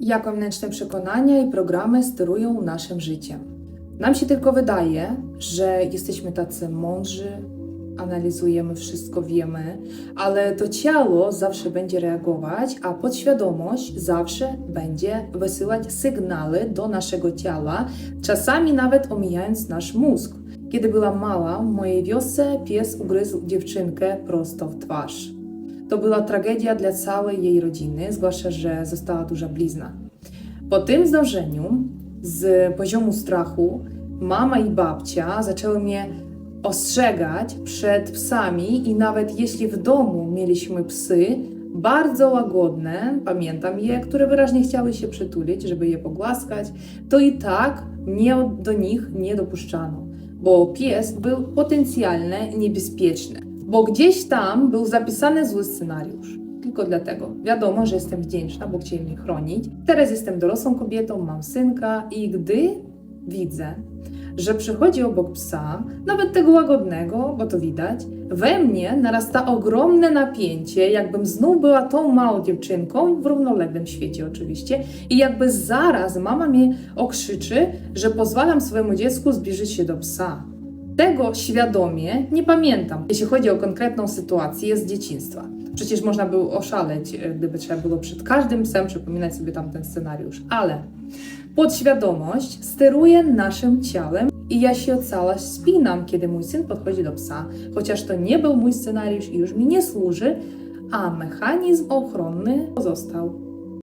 Jak wewnętrzne przekonania i programy sterują naszym życiem. Nam się tylko wydaje, że jesteśmy tacy mądrzy, analizujemy wszystko, wiemy, ale to ciało zawsze będzie reagować, a podświadomość zawsze będzie wysyłać sygnały do naszego ciała, czasami nawet omijając nasz mózg. Kiedy była mała, w mojej wiosce pies ugryzł dziewczynkę prosto w twarz. To była tragedia dla całej jej rodziny, zwłaszcza, że została duża blizna. Po tym zdarzeniu, z poziomu strachu, mama i babcia zaczęły mnie ostrzegać przed psami i nawet jeśli w domu mieliśmy psy, bardzo łagodne, pamiętam je, które wyraźnie chciały się przytulić, żeby je pogłaskać, to i tak mnie do nich nie dopuszczano, bo pies był potencjalnie niebezpieczny, bo gdzieś tam był zapisany zły scenariusz. Tylko dlatego. Wiadomo, że jestem wdzięczna, bo chcieli mnie chronić. Teraz jestem dorosłą kobietą, mam synka i gdy widzę, że przychodzi obok psa, nawet tego łagodnego, bo to widać, we mnie narasta ogromne napięcie, jakbym znów była tą małą dziewczynką, w równoległym świecie oczywiście, i jakby zaraz mama mnie okrzyczy, że pozwalam swojemu dziecku zbliżyć się do psa. Tego świadomie nie pamiętam, jeśli chodzi o konkretną sytuację z dzieciństwa. Przecież można było oszaleć, e, gdyby trzeba było przed każdym psem przypominać sobie tamten scenariusz, ale podświadomość steruje naszym ciałem i ja się cała spinam, kiedy mój syn podchodzi do psa, chociaż to nie był mój scenariusz i już mi nie służy, a mechanizm ochronny pozostał.